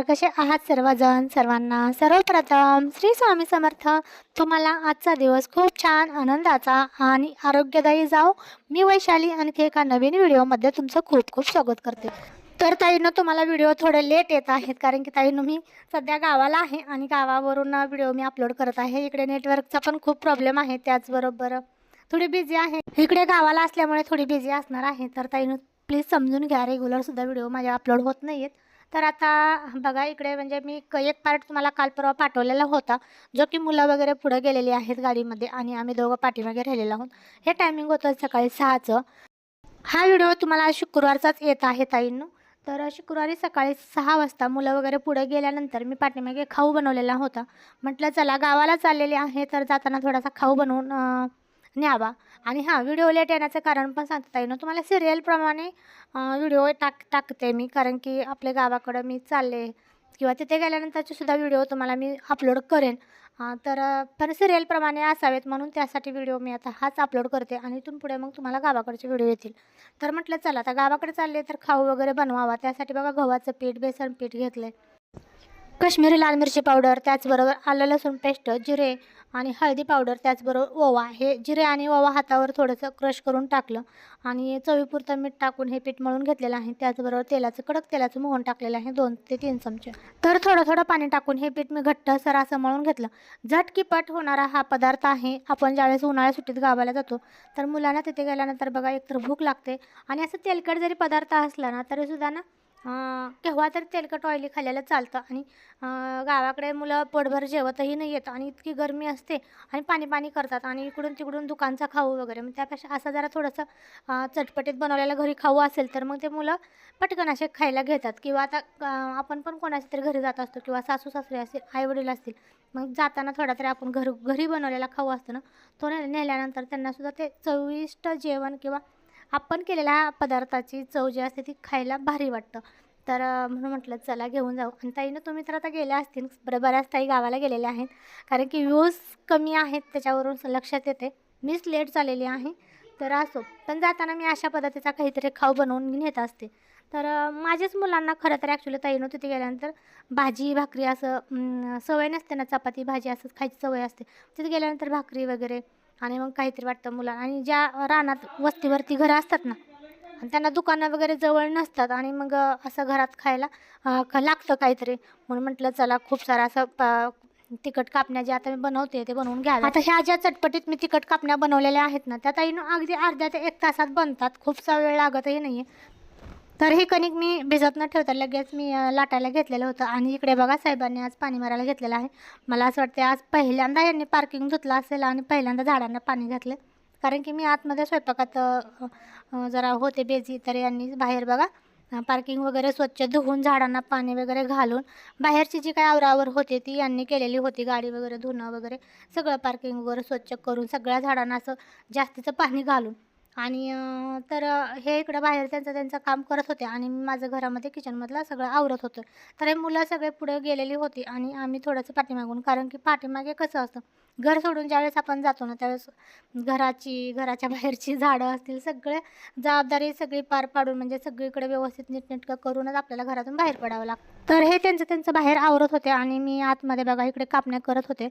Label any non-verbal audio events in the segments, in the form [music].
नमस्कार कसे आहात सर्वजण सर्वांना सर्वप्रथम श्री स्वामी समर्थ. तुम्हाला आजचा दिवस खूप छान आनंदाचा आणि आरोग्यदायी जाओ मी वैशाली आणखी एका नवीन व्हिडिओमध्ये तुमचं खूप खूप स्वागत करते. तर ताईनं तुम्हाला व्हिडिओ थोडे लेट येत आहेत कारण की ताईनं मी सध्या गावाला आहे आणि गावावरून व्हिडिओ मी अपलोड करत आहे. इकडे नेटवर्कचा पण खूप प्रॉब्लेम आहे त्याचबरोबर थोडी बिझी आहे. इकडे गावाला असल्यामुळे थोडी बिझी असणार आहे. तर ताईनं प्लीज समजून घ्या. रेग्युलरसुद्धा व्हिडिओ माझे अपलोड होत नाही आहेत तर आता बघा इकडे म्हणजे मी क- एक पार्ट तुम्हाला काल परवा पाठवलेला होता जो की मुलं वगैरे पुढे गेलेली आहेत गाडीमध्ये आणि आम्ही दोघं पाठीमागे राहिलेलो आहोत. हे टायमिंग होतं सकाळी सहाचं. हा व्हिडिओ तुम्हाला शुक्रवारचाच येत आहे ताईंनो. तर शुक्रवारी सकाळी सहा वाजता मुलं वगैरे पुढे गेल्यानंतर मी पाठीमागे खाऊ बनवलेला होता. म्हटलं चला गावाला चाललेले आहे तर जाताना थोडासा खाऊ बनवून न्यावा. आणि हां व्हिडिओ लेट येण्याचं कारण पण सांगता येईल तुम्हाला सिरियलप्रमाणे व्हिडिओ टाक टाकते मी. कारण की आपल्या गावाकडं मी चालले किंवा तिथे गेल्यानंतरचे सुद्धा व्हिडिओ तुम्हाला मी अपलोड करेन. तर पण सिरियलप्रमाणे असावेत म्हणून त्यासाठी व्हिडिओ मी आता हाच अपलोड करते आणि इथून पुढे मग तुम्हाला गावाकडचे व्हिडिओ येतील. तर म्हटलं चला आता गावाकडे चालले तर खाऊ वगैरे बनवावा. त्यासाठी बघा गव्हाचं पीठ बेसन पीठ घेतलं काश्मीरी लाल मिरची पावडर त्याचबरोबर आलं लसूण पेस्ट जिरे आणि हळदी पावडर त्याचबरोबर ओवा. हे जिरे आणि ओवा हातावर थोडंसं क्रश करून टाकलं आणि चवीपुरतं मीठ टाकून हे पीठ मळून घेतलेलं आहे. त्याचबरोबर तेलाचं कडक तेलाचं मोहन टाकलेलं आहे दोन ते तीन चमचे. तर थोडं थोडं पाणी टाकून हे पीठ मी घट्ट सर असं मळून घेतलं. झटकीपट होणारा हा पदार्थ आहे. आपण ज्यावेळेस उन्हाळ्या सुट्टीत गावाला जातो तर मुलांना तिथे गेल्यानंतर बघा एकतर भूक लागते आणि असं तेलकट जरी पदार्थ असला ना तरीसुद्धा ना केव्हा तरी तेलकट ऑइली खाल्ल्याला चालतं. आणि गावाकडे मुलं पोटभर जेवतही नाही येत आणि इतकी गरमी असते आणि पाणी पाणी करतात आणि इकडून तिकडून दुकानचा खाऊ वगैरे. मग त्यापेक्षा असं जरा थोडंसं चटपटीत बनवलेलं घरी खाऊ असेल तर मग ते मुलं पटकन असे खायला घेतात. किंवा आता आपण पण कोणाच्या तरी घरी जात असतो किंवा सासू सासरे असतील आईवडील असतील मग जाताना थोडा तरी आपण घर घरी बनवलेला खाऊ असतो ना तो नेल्यानंतर त्यांनासुद्धा ते चविष्ट जेवण किंवा आपण केलेल्या पदार्थाची चव जी असते ती खायला भारी वाटतं. तर म्हणून म्हटलं चला घेऊन जाऊ. आणि ताईनं तुम्ही तर आता गेल्या असतील. बरं बऱ्याच ताई गावाला गेलेल्या आहेत. कारण की व्ह्यूज कमी आहेत त्याच्यावरून लक्षात येते. मीच लेट झालेली आहे. तर असो. पण जाताना मी अशा पद्धतीचा काहीतरी खाऊ बनवून नेत असते. तर माझ्याच मुलांना खरं तर ॲक्च्युली ताईनं तिथे गेल्यानंतर भाजी भाकरी असं सवय नसते ना चपाती भाजी असं खायची सवय असते. तिथे गेल्यानंतर भाकरी वगैरे आणि मग काहीतरी वाटतं मुलांना आणि ज्या रानात वस्तीवरती घरं असतात ना आणि त्यांना दुकानं वगैरे जवळ नसतात आणि मग असं घरात खायला लागतं काहीतरी. म्हणून म्हटलं चला खूप सारं असं प तिखट कापण्या ज्या आता मी बनवते ते बनवून घ्या आता ह्या ज्या चटपटीत मी तिखट कापण्या बनवलेल्या आहेत ना त्या ताईनं अगदी अर्ध्या ते एक तासात बनतात. खूपसा वेळ लागतही नाही आहे तर हे कणिक मी भिजत न ठेवता लगेच मी लाटायला घेतलेलं होतं आणि इकडे बघा साहेबांनी आज पाणी मारायला घेतलेलं आहे. मला असं वाटतं आज पहिल्यांदा यांनी पार्किंग धुतलं असेल आणि पहिल्यांदा झाडांना पाणी घातलं. कारण की मी आतमध्ये स्वयंपाकात जरा होते बेजी तर यांनी बाहेर बघा पार्किंग वगैरे स्वच्छ धुवून झाडांना पाणी वगैरे घालून बाहेरची जी काय आवरावर होती ती यांनी केलेली होती. गाडी वगैरे धुणं वगैरे सगळं पार्किंग वगैरे स्वच्छ करून सगळ्या झाडांना असं जास्तीचं पाणी घालून आणि तर हे इकडं बाहेर त्यांचं त्यांचं काम करत होते आणि मी माझं घरामध्ये किचनमधला सगळं आवरत होतं. तर हे मुलं सगळे पुढे गेलेली होती आणि आम्ही थोडंसं पाठीमागून कारण की पाठीमागे कसं असतं घर सोडून ज्यावेळेस आपण जातो ना त्यावेळेस घराची घराच्या बाहेरची झाडं असतील सगळे जबाबदारी सगळी पार पाडून म्हणजे सगळीकडे व्यवस्थित नीटनेटकं करूनच आपल्याला घरातून बाहेर पडावं लागतं. तर हे त्यांचं त्यांचं बाहेर आवरत होते आणि मी आतमध्ये बघा इकडे कापण्या करत होते.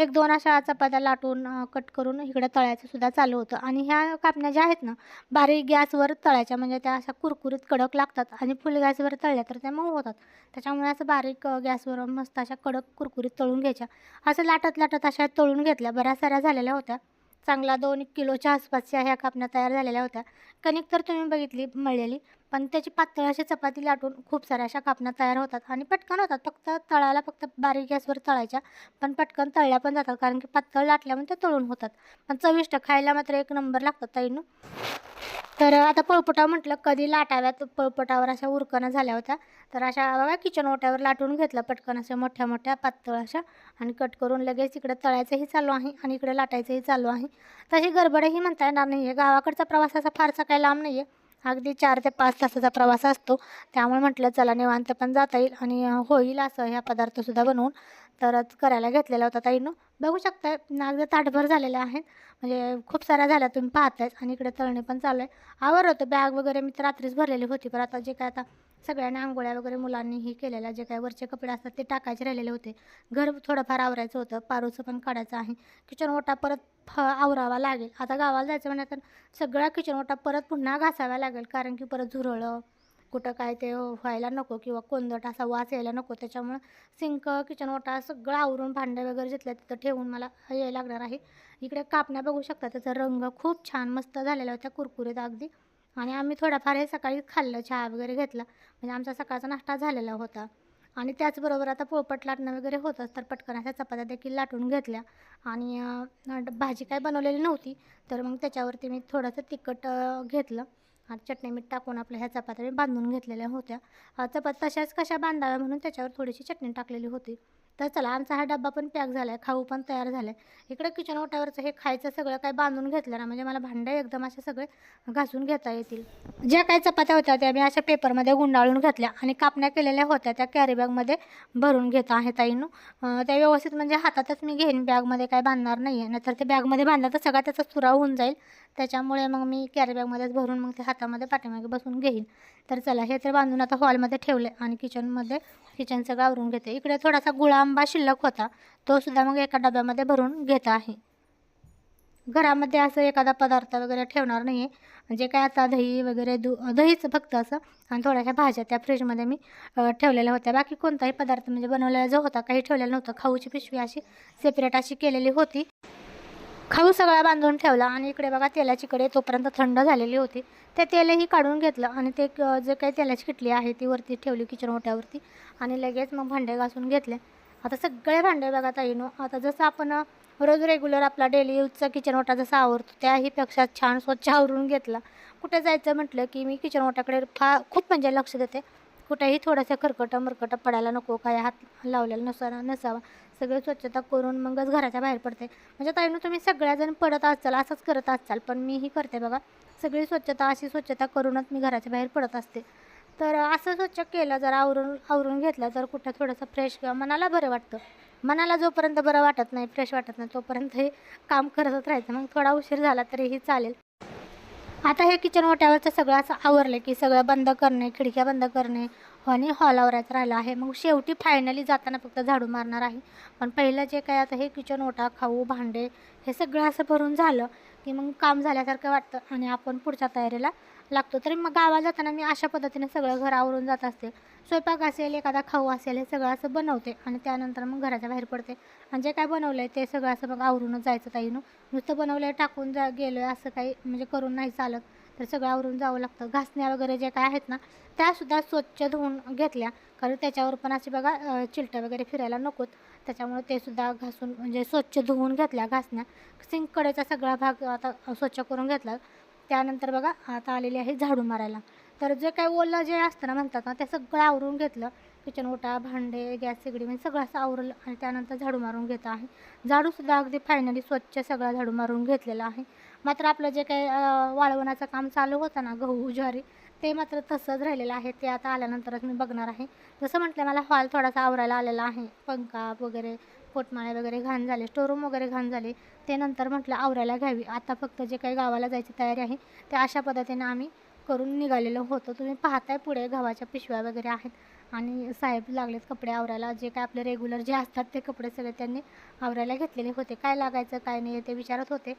एक दोन अशा चपात्या लाटून कट करून इकडे तळ्याचं सुद्धा चालू होतं. आणि ह्या कापण्या ज्या आहेत ना बारीक गॅसवर तळायच्या म्हणजे त्या अशा कुरकुरीत कडक लागतात आणि फुल गॅसवर तळल्या तर त्या मऊ होतात. त्याच्यामुळे असं बारीक गॅसवर मस्त अशा कडक कुरकुरीत तळून घ्यायच्या. असं लाटत लाटत अशा तळून घेतल्या. बऱ्याच साऱ्या झालेल्या होत्या. चांगला दोन किलोच्या आसपासच्या ह्या कापण्या तयार झालेल्या होत्या. कणिक तर तुम्ही बघितली मळलेली. पण त्याची पातळ अशी चपाती लाटून खूप साऱ्या अशा कापण्या तयार होतात. आणि पटकन होतात. फक्त तळायला फक्त बारीक गॅसवर तळायच्या. पण पटकन तळल्या पण जातात. कारण की पातळ लाटल्यामुळे त्या तळून होतात. पण चविष्ट खायला मात्र एक नंबर लागतात ताईनं. तर आता पळपुटा म्हटलं कधी लाटाव्यात? पळपुटावर अशा उरकणं झाल्या होत्या. तर अशा बघा किचन ओट्यावर लाटून घेतलं पटकन अशा मोठ्या मोठ्या पातळ अशा आणि कट करून लगेच इकडे तळायचंही चालू आहे आणि इकडे लाटायचंही चालू आहे. तशी गडबडही म्हणता येणार नाही आहे गावाकडचा प्रवास असा फारसा काही लांब नाही आहे अगदी चार ते पाच तासाचा प्रवास असतो. त्यामुळे म्हटलं चला निवांत पण जाता येईल आणि होईल असं ह्या पदार्थसुद्धा बनवून तरच करायला घेतलेला होता ताईनं. बघू शकता अगदी ताटभर झालेल्या आहेत. म्हणजे खूप साऱ्या झाल्या तुम्ही पाहताय आणि इकडे तळणे पण चालू आहे. आवर होतं बॅग वगैरे मी तर रात्रीच भरलेली होती पण आता जे काय आता सगळ्यांना आंघोळ्या वगैरे मुलांनीही केलेल्या जे काही वरचे कपडे असतात ते टाकायचे राहिलेले होते. घर थोडंफार आवरायचं होतं पारूचं पण काढायचं आहे. किचन ओटा परत फ आवरावा लागेल. आता गावाला जायचं म्हणजे तर सगळा किचन ओटा परत पुन्हा घासावा लागेल कारण की परत झुरळं कुठं काय ते व्हायला नको किंवा कोंदट असा वास यायला नको. त्याच्यामुळं सिंक किचन ओटा सगळं आवरून भांडे वगैरे जिथल्या तिथं ठेवून मला यायला लागणार आहे. इकडे कापण्या बघू शकता त्याचा रंग खूप छान मस्त झालेला होता कुरकुरीत अगदी. आणि आम्ही थोडाफार हे सकाळी खाल्लं चहा वगैरे घेतला. म्हणजे आमचा सकाळचा नाश्ता झालेला होता. आणि त्याचबरोबर आता पोळपट लाटणं वगैरे होतंच तर पटकन अशा चपात्या देखील लाटून घेतल्या. आणि भाजी काय बनवलेली नव्हती तर मग त्याच्यावरती मी थोडंसं तिखट घेतलं. आणि चटणी मीठ टाकून आपल्या ह्या चपात्या मी बांधून घेतलेल्या होत्या. चपात तशाच कशा बांधाव्या म्हणून त्याच्यावर थोडीशी चटणी टाकलेली होती. तर चला आमचा हा डब्बा पण पॅक झाला आहे खाऊ पण तयार झाला आहे इकडं किचन ओटावरचं हे खायचं सगळं काय बांधून घेतलं ना म्हणजे मला भांडं एकदम असे सगळे घासून घेता येतील. ज्या काही चपात्या होत्या त्या मी अशा पेपरमध्ये गुंडाळून घेतल्या आणि कापण्या केलेल्या होत्या त्या कॅरीबॅगमध्ये भरून घेत आहे ताईनू. त्या व्यवस्थित म्हणजे हातातच मी घेईन बॅगमध्ये काय बांधणार नाही आहे नाहीतर ते बॅगमध्ये बांधलं तर सगळा त्याचा चुरा होऊन जाईल. त्याच्यामुळे मग मी कॅरीबॅगमध्येच भरून मग ते हातामध्ये पाठीमागे बसून घेईन. तर चला हे तर बांधून आता हॉलमध्ये ठेवले आणि किचनमध्ये किचनचं गावरून घेते. इकडे थोडासा गुळा आंबा शिल्लक होता. तो सुद्धा मग एका डब्यामध्ये भरून घेत आहे. घरामध्ये असं एखादा पदार्थ वगैरे ठेवणार नाही आहे म्हणजे काय आता दही वगैरे दू दहीच फक्त असं. आणि थोड्याशा भाज्या त्या फ्रीजमध्ये मी ठेवलेल्या होत्या. बाकी कोणताही पदार्थ म्हणजे बनवलेला जो होता काही ठेवलेला नव्हतं. खाऊची पिशवी अशी सेपरेट अशी केलेली होती. खाऊ सगळा बांधून ठेवला आणि इकडे बघा तेलाची कडे तोपर्यंत थंड झालेली होती. ते तेलही काढून घेतलं आणि ते क- जे काही तेलाची किटली आहे ती वरती ठेवली किचन ओट्यावरती आणि लगेच मग भांडे घासून घेतले. आता सगळे भांडे बघा ताईनो आता जसं आपण रोज रेग्युलर आपला डेली यूजचा किचन ओटा जसा आवरतो त्याहीपेक्षा छान स्वच्छ आवरून घेतला. कुठे जायचं म्हटलं की मी किचन ओट्याकडे फा खूप म्हणजे लक्ष देते. कुठेही थोडंसं खरकटं मरकटं पडायला नको काय हात लावलेला नसा नसावा. सगळं स्वच्छता करून मगच घराच्या बाहेर पडते. म्हणजे ताईनं तुम्ही सगळ्याजण पडत असाल असंच करत असाल पण मी ही करते बघा. सगळी स्वच्छता अशी स्वच्छता करूनच मी घराच्या बाहेर पडत असते. तर असं स्वच्छ केलं जर आवरून आवरून घेतलं तर कुठं थोडंसं फ्रेश किंवा मनाला बरं वाटतं. मनाला जोपर्यंत बरं वाटत नाही फ्रेश वाटत नाही तोपर्यंत हे काम करतच राहायचं. मग थोडा उशीर झाला तरीही चालेल. आता हे किचन ओट्यावरचं सगळं असं आवरलं की सगळं बंद करणे खिडक्या बंद करणे आणि हॉल आवरायचं राहिलं आहे. मग शेवटी फायनली जाताना फक्त झाडू मारणार आहे. पण पहिलं जे काय आता हे किचन ओटा खाऊ भांडे हे सगळं असं भरून झालं की मग काम झाल्यासारखं वाटतं आणि आपण पुढच्या तयारीला लागतो. तरी मग गावाला जाताना मी अशा पद्धतीने सगळं घर आवरून जात असते. स्वयंपाक असेल एखादा खाऊ असेल हे सगळं असं बनवते आणि त्यानंतर मग घराच्या बाहेर पडते. आणि जे काय बनवलं आहे ते सगळं असं मग आवरूनच जायचं ताईनं. नुसतं बनवलं आहे टाकून जा गेलो आहे असं काही म्हणजे करून नाही चालत. तर सगळं आवरून जावं लागतं. घासण्या वगैरे जे काय आहेत ना त्यासुद्धा स्वच्छ धुवून घेतल्या. कारण त्याच्यावर पण असे बघा चिलटं वगैरे फिरायला नकोत. त्याच्यामुळे ते सुद्धा घासून म्हणजे स्वच्छ धुवून घेतल्या घासण्या. सिंककडेचा सगळा भाग आता स्वच्छ करून घेतला. त्यानंतर बघा आता आलेली आहे झाडू मारायला. तर जे काही ओलं जे असतं ना म्हणतात ना ते सगळं आवरून घेतलं. किचन ओटा भांडे गॅस शेगडी म्हणजे सगळं असं आवरलं आणि त्यानंतर झाडू मारून घेत आहे. झाडूसुद्धा अगदी फायनली स्वच्छ सगळं झाडू मारून घेतलेलं आहे. मात्र आपलं जे काही वाळवण्याचं वाळवणाचं काम चालू होतं ना गहू ज्वारी ते मात्र तसंच राहिलेलं आहे. ते आता आल्यानंतरच मी बघणार आहे. जसं म्हटलं मला हॉल थोडासा आवरायला आलेला आहे. पंखा वगैरे पोटमाळे वगैरे घाण झाले स्टोरूम वगैरे घाण झाले. ते नंतर म्हटलं आवरायला घ्यावी. आता फक्त जे काही गावाला जायची तयारी आहे ते अशा पद्धतीने आम्ही करून निघालेलो होतो. तुम्ही पाहताय पुढे गव्हाच्या पिशव्या वगैरे आहेत. आणि साहेब लागलेत कपडे आवरायला. जे काय आपले रेग्युलर जे असतात ते कपडे सगळे त्यांनी आवरायला घेतलेले होते. काय लागायचं काय नाही ते विचारत होते.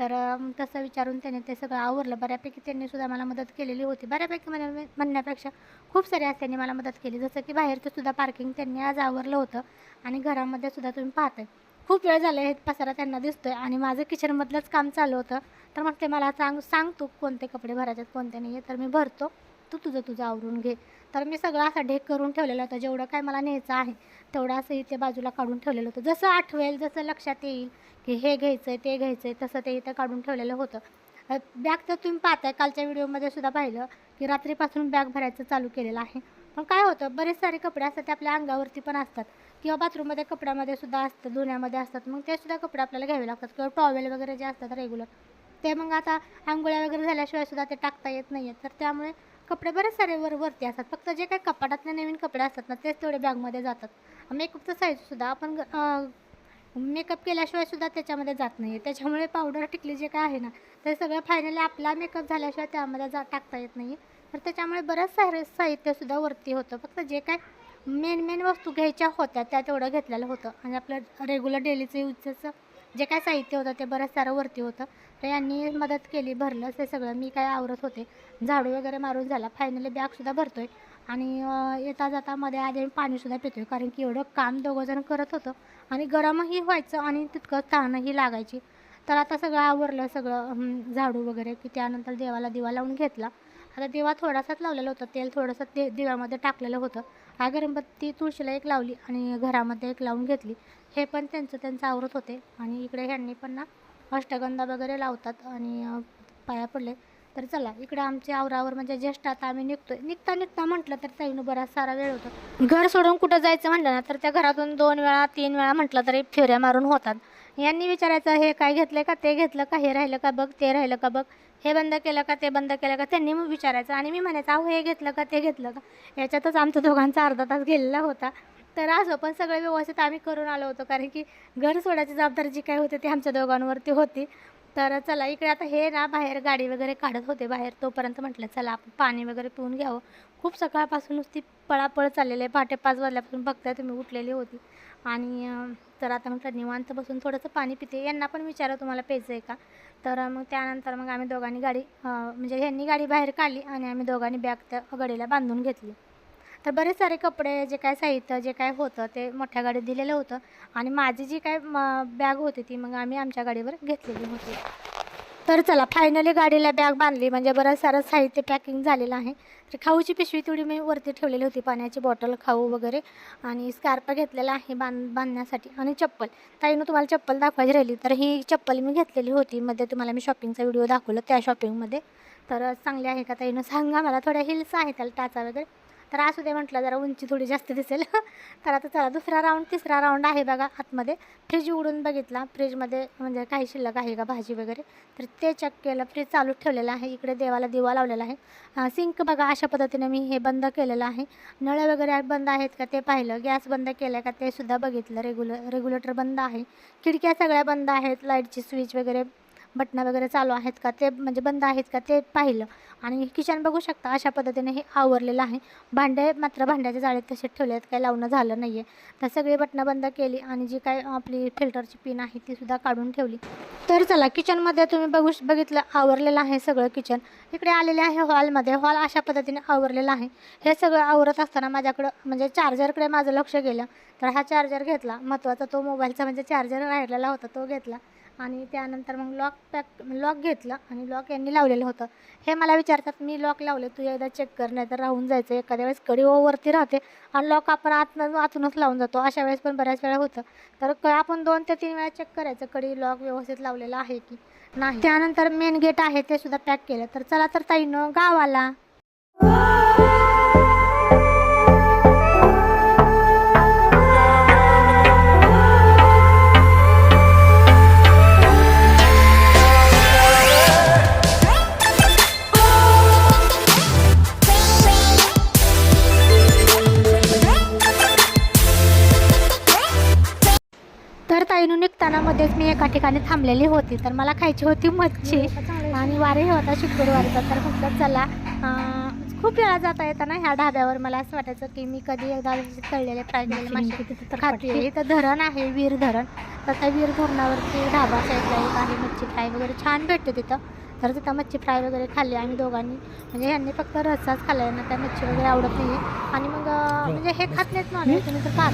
तर तसं विचारून त्याने ते सगळं आवरलं. बऱ्यापैकी त्यांनी सुद्धा मला मदत केलेली होती. बऱ्यापैकी म्हण म्हणण्यापेक्षा खूप सारे आज त्यांनी मला मदत केली. जसं की बाहेरचं सुद्धा पार्किंग त्यांनी आज आवरलं होतं आणि घरामध्ये सुद्धा तुम्ही पाहताय. खूप वेळ झाला हे पसारा त्यांना दिसतोय आणि माझं किचनमधलंच काम चालू होतं. तर मग ते मला सांग सांग तू कोणते कपडे भरायचे आहेत, कोणते नाही आहे तर मी भरतो. तू तुझं तुझं आवरून घे. तर मी सगळं असा ढेक करून ठेवलेलं होतं. जेवढं काय मला न्यायचं आहे तेवढं असं इथे बाजूला काढून ठेवलेलं होतं. जसं आठवेल जसं लक्षात येईल की हे घ्यायचं आहे ते घ्यायचं आहे तसं ते इथं काढून ठेवलेलं होतं. बॅग तर तुम्ही पाहताय कालच्या व्हिडिओमध्ये सुद्धा पाहिलं की रात्रीपासून बॅग भरायचं चालू केलेलं आहे. पण काय होतं बरेच सारे कपडे असतात ते आपल्या अंगावरती पण असतात किंवा बाथरूममध्ये कपड्यामध्ये सुद्धा असतं धुण्यामध्ये असतात. मग ते सुद्धा कपडे आपल्याला घ्यावे लागतात किंवा टॉवेल वगैरे जे असतात रेग्युलर ते मग आता आंघोळ्या वगैरे झाल्याशिवाय सुद्धा ते टाकता येत नाही आहेत तर त्यामुळे कपडे बरेच सारे वर वरती असतात. फक्त जे काही कपाटातले नवीन कपडे असतात ना तेच तेवढे बॅगमध्ये जातात. मेकअपचं साईजसुद्धा आपण मेकअप केल्याशिवाय सुद्धा त्याच्यामध्ये जात नाही आहे त्याच्यामुळे पावडर टिकली जे काय आहे ना ते सगळं फायनली आपला मेकअप झाल्याशिवाय त्यामध्ये जा टाकता येत नाही तर त्याच्यामुळे बरंच सारे साहित्यसुद्धा वरती होतं. फक्त जे काय मेन मेन वस्तू घ्यायच्या होत्या त्या तेवढं घेतलेलं होतं. आणि आपलं रेग्युलर डेलीचं यूजचं जे काय साहित्य होतं ते बरंच सारं वरती होतं. तर यांनी मदत केली भरलं ते सगळं मी काय आवरत होते. झाडू वगैरे मारून झाला. फायनली बॅगसुद्धा भरतो आहे आणि येता जाता मध्ये आधी पाणीसुद्धा पितोय कारण की एवढं काम दोघंजण करत होतं. आणि गरमही व्हायचं आणि तितकं तहानही लागायची. तर आता सगळं आवरलं सगळं झाडू वगैरे की त्यानंतर देवाला दिवा लावून घेतला. आता दिवा थोडासाच लावलेला होता तेल थोडंसं ते दिव्यामध्ये टाकलेलं होतं. हा गणपती तुळशीला एक लावली आणि घरामध्ये एक लावून घेतली. हे पण त्यांचं त्यांचं आवरत होते. आणि इकडे ह्यांनी पण ना अष्टगंधा वगैरे लावतात आणि पाया पडले. तर चला इकडे आमच्या आवरावर म्हणजे ज्येष्ठ आता आम्ही निघतोय. निघता निघता म्हटलं तर ताईनं बराच सारा वेळ होतो. घर सोडून कुठं जायचं म्हटलं ना तर त्या घरातून दोन वेळा तीन वेळा म्हटलं तरी फेऱ्या मारून होतात. यांनी विचारायचं हे काय घेतलं का? ते घेतलं का? हे राहिलं का? बघ ते राहिलं का? बघ. हे बंद केलं का? ते बंद केलं का? त्यांनी विचारायचं आणि मी म्हणायचं अहो हे घेतलं का? ते घेतलं का? याच्यातच आमचा दोघांचा अर्धा तास गेलेला होता. तर असं पण सगळं व्यवस्थित आम्ही करून आलो होतो कारण की घर सोडायची जबाबदारी जी काय होती ती आमच्या दोघांवरती होती. तर चला इकडे आता हे ना बाहेर गाडी वगैरे काढत होते बाहेर तोपर्यंत म्हटलं चला आपण पाणी वगैरे पिऊन घ्यावं. खूप सकाळपासून नुसती पळापळ चाललेली आहे. पहाटे पाच वाजल्यापासून बघताय तुम्ही उठलेली होती. आणि तर आता म्हटलं निवांत बसून थोडंसं पाणी पिते. यांना पण विचारा तुम्हाला प्यायचं आहे का? तर मग त्यानंतर मग आम्ही दोघांनी गाडी म्हणजे ह्यांनी गाडी बाहेर काढली आणि आम्ही दोघांनी बॅग त्या गडीला बांधून घेतली. तर बरेच सारे कपडे जे काय साहित्य जे काय होतं ते मोठ्या गाडीत दिलेलं होतं. आणि माझी जी काय बॅग होती ती मग आम्ही आमच्या गाडीवर घेतलेली होती. तर चला फायनली गाडीला बॅग बांधली. म्हणजे बरंच सारं साहित्य पॅकिंग झालेलं आहे. तर खाऊची पिशवी थोडी मी वरती ठेवलेली होती. पाण्याची बॉटल खाऊ वगैरे. आणि स्कार्प घेतलेला आहे बांध बांधण्यासाठी. आणि चप्पल. ताईनं तुम्हाला चप्पल दाखवायची राहिली तर ही चप्पल मी घेतलेली होती. मध्ये तुम्हाला मी शॉपिंगचा व्हिडिओ दाखवला त्या शॉपिंगमध्ये तर चांगली आहे का ताईनं? सांगा मला. थोड्या हिल्स आहेत त्याला टाचा वगैरे. तर असू दे म्हटलं जरा उंची थोडी जास्त दिसेल. [laughs] तर आता चला दुसरा राऊंड तिसरा राऊंड आहे बघा आतमध्ये. फ्रीज उघडून बघितला. फ्रीजमध्ये म्हणजे काही शिल्लक आहे का? भाजी वगैरे. तर ते चेक केलं. फ्रीज चालू ठेवलेलं आहे. इकडे देवाला दिवा लावलेला आहे. सिंक बघा अशा पद्धतीने मी हे बंद केलेलं आहे. नळ वगैरे बंद आहेत का ते पाहिलं. गॅस बंद केलं का ते सुद्धा बघितलं. रेग्युलर रेग्युलेटर बंद आहे. खिडक्या सगळ्या बंद आहेत. लाईटची स्विच वगैरे बटणं वगैरे चालू आहेत का? ते म्हणजे बंद आहेत का? ते पाहिलं. आणि किचन बघू शकता अशा पद्धतीने हे आवरलेलं आहे. भांडे मात्र भांड्याच्या जाळीत तसेच ठेवले आहेत. काही लावणं झालं नाही आहे तर सगळी बटणं बंद केली आणि जी काय आपली फिल्टरची पिन आहे ती सुद्धा काढून ठेवली. तर चला किचनमध्ये तुम्ही बघू बघितलं आवरलेलं आहे सगळं किचन. इकडे आलेले आहे हॉलमध्ये. हॉल अशा पद्धतीने आवरलेला आहे. हे सगळं आवरत असताना माझ्याकडं म्हणजे चार्जरकडे माझं लक्ष गेलं. तर हा चार्जर घेतला. महत्त्वाचा तो मोबाईलचा म्हणजे चार्जर राहिलेला होता तो घेतला. आणि त्यानंतर मग लॉक पॅक लॉक घेतलं आणि लॉक यांनी लावलेलं होतं. हे मला विचारतात मी लॉक लावले तू एकदा चेक कर नाही तर राहून जायचं. एखाद्या वेळेस कडी ओवरती राहते आणि लॉक आपण आत आतूनच लावून जातो. अशा वेळेस पण बऱ्याच वेळा होतं. तर क आपण दोन ते तीन वेळा चेक करायचं कडी लॉक व्यवस्थित लावलेलं आहे की नाही. त्यानंतर मेन गेट आहे ते सुद्धा पॅक केलं. तर चला तर ताईनं गावाला. ठिकाणी थांबलेली होती. तर मला खायची होती मच्छी. आणि वारे होता शुक्रवारचा. तर म्हटलं चला खूप वेळा जाता येताना ह्या ढाब्यावर मला असं वाटायचं की मी कधी एकदा तळलेले फ्राय केलेले मासे खाते इथं धरण आहे वीर धरण. तर त्या वीर धरणावरती ढाबा साईडला एक आहे मच्छी फ्राय वगैरे छान भेटते तिथं. तर तिथं मच्छी फ्राय वगैरे खाल्ली आम्ही दोघांनी. म्हणजे ह्यांनी फक्त रस्साच खाल्ला यांना काय मच्छी वगैरे आवडत नाही. आणि मग म्हणजे हे खात नाहीत नॉनव्हेज तुम्ही तर खात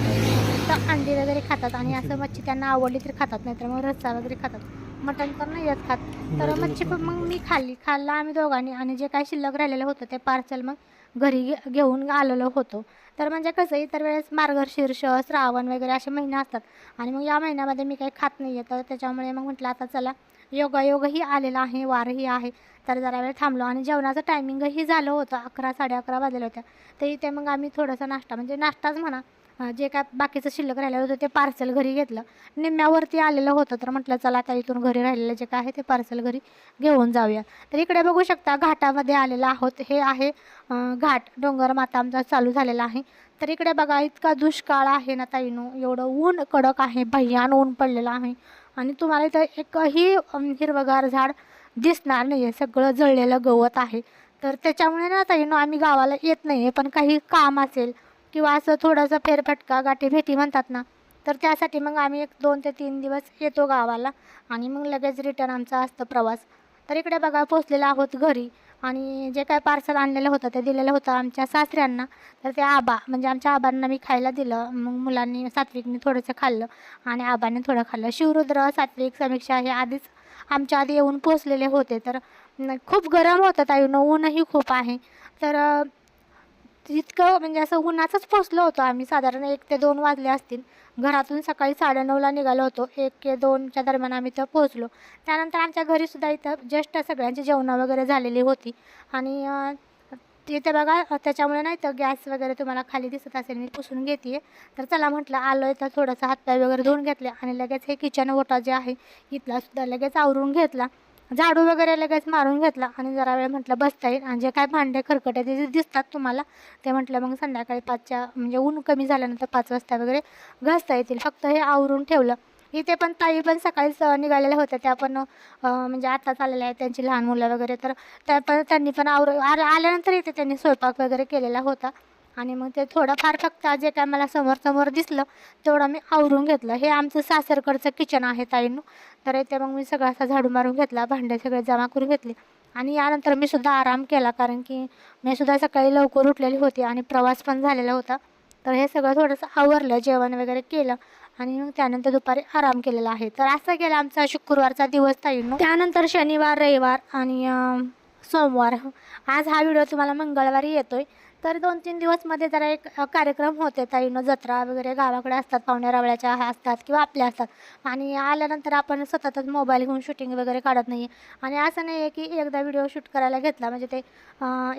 तर अंडी वगैरे खातात आणि असं मच्छी त्यांना आवडली तर खातात नाही तर मग रस्सा वगैरे खातात. मटण तर नाही येत खात. तर मच्छी पण मग मी खाल्ली. खाल्ला आम्ही दोघांनी आणि जे काही शिल्लक राहिलेलं होतं ते पार्सल मग घरी घे घेऊन आलेलो होतो. तर म्हणजे कसं इतर वेळेस मार्गशीर्ष श्रावण वगैरे असे महिने असतात. आणि मग या महिन्यामध्ये मी काही खात नाही आहे तर त्याच्यामुळे मग म्हटलं आता चला योगायोगही आलेला आहे वारही आहे. तर जरा वेळ थांबलो आणि जेवणाचं टायमिंगही झालं होतं. अकरा साडे अकरा वाजलेल्या होत्या तर इथे मग आम्ही थोडासा नाश्ता म्हणजे नाश्ताच म्हणा जे काय बाकीचं शिल्लक राहिलेलं होतं ते पार्सल घरी घेतलं. निम्म्यावरती आलेलं होतं तर म्हटलं चला आता इथून घरी राहिलेलं जे काय आहे ते पार्सल घरी घेऊन जाऊया. तर इकडे बघू शकता घाटामध्ये आलेलं आहोत. हे आहे घाट. डोंगर माता आमचा चालू झालेला आहे. तर इकडे बघा इतका दुष्काळ आहे ना ताईनो. एवढं ऊन कडक आहे भयान ऊन पडलेलं आहे. आणि तुम्हाला इथं एकही हिरवंगार झाड दिसणार नाही आहे सगळं जळलेलं गवत आहे. तर त्याच्यामुळे ना ताईनो आम्ही गावाला येत नाही आहे पण काही काम असेल किंवा असं थोडंसं फेरफटका गाठी भेटी म्हणतात ना तर त्यासाठी मग आम्ही एक दोन ते तीन दिवस येतो गावाला आणि मग लगेच रिटर्न आमचा असतं प्रवास. तर इकडे बघा पोचलेला आहोत घरी. आणि जे काय पार्सल आणलेलं होतं ते दिलेलं होतं आमच्या सासऱ्यांना. तर ते आबा म्हणजे आमच्या आबांना मी खायला दिलं. मग मुलांनी सात्विकने थोडंसं खाल्लं आणि आबाने थोडं खाल्लं. शिवरुद्र सात्विक समीक्षा हे आधीच आमच्या आधी येऊन पोचलेले होते. तर खूप गरम होतं ताईनं ऊनही खूप आहे. तर तितकं इतकं म्हणजे असं उन्हाचंच पोचलो होतो. आम्ही साधारण एक ते दोन वाजले असतील. घरातून सकाळी साडेनऊला निघालो होतो. एक ते दोनच्या दरम्यान आम्ही इथं पोहोचलो. त्यानंतर आमच्या घरीसुद्धा इथं जस्ट सगळ्यांची जेवणं वगैरे झालेली होती. आणि तिथे बघा त्याच्यामुळे नाही तर गॅस वगैरे तुम्हाला खाली दिसत असेल मी पुसून घेते तर चला म्हटलं आलो आहे तर थोडंसं हातपाय वगैरे धुवून घेतले आणि लगेच हे किचन ओटा जे आहे इथला सुद्धा लगेच आवरून घेतला. झाडू वगैरे लगेच मारून घेतला आणि जरा वेळ म्हटलं बसता येईल. आणि जे काय भांडे खरकटे ते जे दिसतात तुम्हाला ते म्हटलं मग संध्याकाळी पाचच्या म्हणजे ऊन कमी झाल्यानंतर पाच वाजता वगैरे घासता येतील. फक्त हे आवरून ठेवलं. इथे पण ताई पण सकाळीच निघालेल्या होत्या. त्या पण म्हणजे आताच आलेल्या आहेत त्यांची लहान मुलं वगैरे. तर त्या पण त्यांनी पण आवर आल्यानंतर इथे त्यांनी स्वयंपाक वगैरे केलेला होता. आणि मग ते थोडंफार फक्त जे काय मला समोर समोर दिसलं तेवढं मी आवरून घेतलं. हे आमचं सासरकडचं किचन आहे ताईंनो. तर इथे मग मी सगळा असा झाडू मारून घेतला भांडे सगळे जमा करून घेतले. आणि यानंतर मी सुद्धा आराम केला कारण की मी सुद्धा सकाळी लवकर उठलेली होती आणि प्रवास पण झालेला होता. तर हे सगळं थोडंसं आवरलं जेवण वगैरे केलं आणि मग त्यानंतर दुपारी आराम केलेला आहे. तर असा गेला आमचा शुक्रवारचा दिवस ताईंनो. त्यानंतर शनिवार रविवार आणि सोमवार. आज हा व्हिडिओ तुम्हाला मंगळवारी येतोय. तर दोन तीन दिवसमध्ये जरा एक कार्यक्रम होते. ताईनं जत्रा वगैरे गावाकडे असतात पाहुण्या रावळ्याच्या असतात किंवा आपल्या असतात. आणि आल्यानंतर आपण सततच मोबाईल घेऊन शूटिंग वगैरे काढत नाही. आणि असं नाही आहे की एकदा व्हिडिओ शूट करायला घेतला म्हणजे ते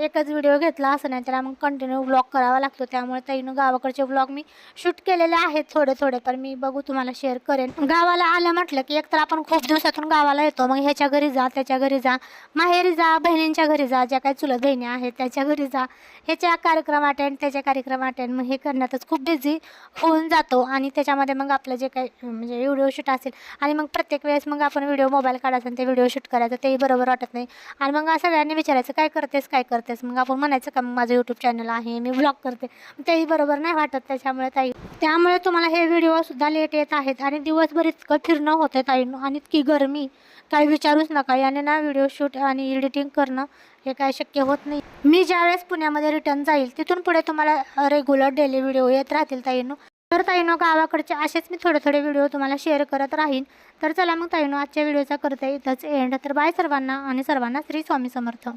एकच व्हिडिओ घेतला असं नाही. तर मग कंटिन्यू व्लॉग करावा लागतो. त्यामुळे ताईनं गावाकडचे व्लॉग मी शूट केलेले आहेत थोडे थोडे पण मी बघू तुम्हाला शेअर करेन. गावाला आलं म्हटलं की एकतर आपण खूप दिवसातून गावाला येतो. मग ह्याच्या घरी जा त्याच्या घरी जा माहेरी जा बहिणींच्या घरी जा ज्या काही चुलत बहिणी आहेत त्याच्या घरी जा. ह्याच्या कार्यक्रम अटेंड त्याच्या कार्यक्रम अटेंड मग हे करण्यातच खूप बिझी होऊन जातो. आणि त्याच्यामध्ये मग आपलं जे काही म्हणजे व्हिडिओ शूट असेल आणि मग प्रत्येक वेळेस मग आपण व्हिडिओ मोबाईल काढायचा आणि ते व्हिडिओ शूट करायचं तेही बरोबर वाटत नाही. आणि मग सगळ्यांनी विचारायचं काय करतेस काय करतेस? मग आपण म्हणायचं का मग माझं यूट्यूब चॅनल आहे मी ब्लॉग करते. तेही बरोबर नाही वाटत त्याच्यामुळे ताई. त्यामुळे तुम्हाला हे व्हिडिओसुद्धा लेट येत आहेत आणि दिवसभर इतकं फिरणं होतं ताई. आणि इतकी गरमी. काही विचारूच नका. याने ना व्हिडिओ शूट आणि एडिटिंग करणं हे काय शक्य होत नाही. मी ज्यावेळेस पुण्यामध्ये रिटर्न जाईल तिथून पुढे तुम्हाला रेग्युलर डेली व्हिडिओ येत राहतील ताईनो. तर ताईनो गावाकडचे असेच मी थोडे थोडे व्हिडिओ तुम्हाला शेअर करत राहीन. तर चला मग ताईनो आजच्या व्हिडिओचा करता इथंच एंड तर बाय सर्वांना आणि सर्वांना श्री स्वामी समर्थ.